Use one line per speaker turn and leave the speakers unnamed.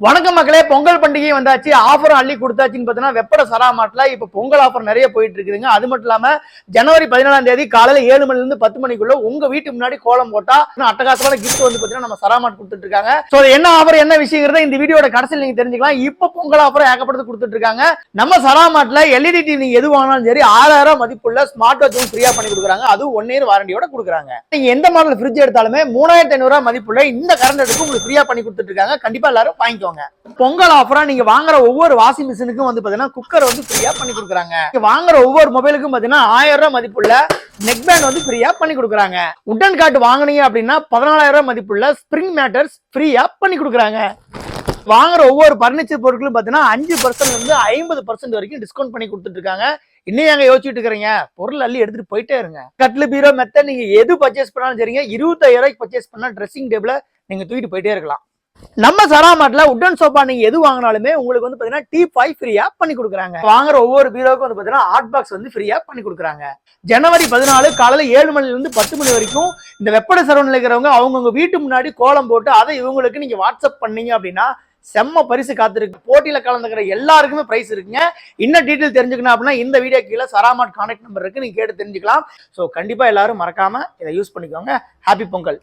வணக்கம் மக்களே பொங்கல் பண்டிகை வந்தாச்சு. ஆஃபர் அள்ளி கொடுத்தாச்சுன்னு பார்த்தீங்கன்னா வெப்பட சராமாட்டில் இப்போ பொங்கல் ஆஃபர் நிறைய போயிட்டு இருக்குதுங்க அது மட்டும் இல்லாமல் ஜனவரி பதினேழாம் தேதி காலையில் ஏழு மணிலேருந்து பத்து மணிக்குள்ள உங்க வீட்டு முன்னாடி கோலம் போட்டா இன்னும் அட்டகாசமான கிஃப்ட் வந்து பார்த்தீங்கன்னா நம்ம சராமாட் கொடுத்துட்டு இருக்காங்க ஸோ என்ன ஆஃபர் என்ன விஷயங்கிறத இந்த வீடியோட கடைசியில் நீங்க தெரிஞ்சுக்கலாம். இப்போ பொங்கல் ஆஃபர் ஏகப்பட்டது கொடுத்துட்டு இருக்காங்க நம்ம சராமாட்ல எல்இடி டிவி நீங்க எது வாங்கினாலும் சரி ஆறாயிரம் மதிப்புள்ள ஸ்மார்ட் வாட்சும் ஃப்ரீயா பண்ணி கொடுக்குறாங்க. அதுவும் ஒன் இயர் வாரண்டியோட கொடுக்குறாங்க. நீங்க எந்த மாடல் ஃப்ரிட்ஜ் எடுத்தாலுமே மூணாயிரத்தி ஐநூறுரூவா மதிப்புள்ள இந்த கரண்ட் எடுத்து உங்களுக்கு ஃப்ரீயா பண்ணி கொடுத்துட்டு இருக்காங்க கண்டிப்பா எல்லாரும் வச்சுக்கோங்க பொங்கல் ஆஃபரா நீங்க வாங்குற ஒவ்வொரு வாஷிங் மிஷினுக்கும் வந்து பாத்தீங்கன்னா குக்கர் வந்து ஃப்ரீயா பண்ணி கொடுக்குறாங்க. வாங்குற ஒவ்வொரு மொபைலுக்கும் பாத்தீங்கன்னா ஆயிரம் ரூபாய் மதிப்புள்ள நெக் பேண்ட் வந்து ஃப்ரீயா பண்ணி கொடுக்குறாங்க. உட்டன் கார்டு வாங்குனீங்க அப்படின்னா பதினாலாயிரம் ரூபாய் மதிப்புள்ள ஸ்ப்ரிங் மேட்டர்ஸ் ஃப்ரீயா பண்ணி கொடுக்குறாங்க. வாங்குற ஒவ்வொரு பர்னிச்சர் பொருட்களும் பார்த்தீங்கன்னா அஞ்சு பர்சன்ட்ல இருந்து ஐம்பது பர்சன்ட் வரைக்கும் டிஸ்கவுண்ட் பண்ணி கொடுத்துட்டு இருக்காங்க. இன்னும் எங்க யோசிச்சுட்டு இருக்கிறீங்க பொருள் அள்ளி எடுத்துட்டு போயிட்டே இருங்க. கட்லு பீரோ மெத்த நீங்க எது பர்ச்சேஸ் பண்ணாலும் சரிங்க. இருபத்தாயிரம் ரூபாய்க்கு பர்ச்சேஸ் பண்ணா ட்ரெஸ்ஸிங் டேபிள நீங்க தூக்கிட்டு போயிட்டே இருக்கலாம். நம்ம சராமாட்டில் உட்டன் சோஃபா நீங்க எது வாங்கினாலுமே உங்களுக்கு வந்து பாத்தீங்கன்னா டீ பாய் ஃப்ரீயா பண்ணி கொடுக்குறாங்க. வாங்குற ஒவ்வொரு பீரோவுக்கும் வந்து பாத்தீங்கன்னா ஹாட் பாக்ஸ் வந்து ஃப்ரீயா பண்ணி கொடுக்குறாங்க. ஜனவரி பதினாலு காலையில ஏழு மணில இருந்து பத்து மணி வரைக்கும் இந்த வெப்பட சரவணில் இருக்கிறவங்க அவங்கவுங்க வீட்டு முன்னாடி கோலம் போட்டு அதை இவங்களுக்கு நீங்க வாட்ஸ்அப் பண்ணீங்க அப்படின்னா செம்ம பரிசு காத்திருக்கு. போட்டியில கலந்துக்கிற எல்லாருக்குமே பிரைஸ் இருக்குங்க. இன்னும் டீட்டெயில் தெரிஞ்சுக்கணும் அப்படின்னா இந்த வீடியோ கீழே சராமாட் கான்டாக்ட் நம்பர் இருக்கு. நீங்க கேட்டு தெரிஞ்சுக்கலாம். ஸோ கண்டிப்பா எல்லாரும் மறக்காம இதை யூஸ் பண்ணிக்கோங்க. ஹாப்பி பொங்கல்.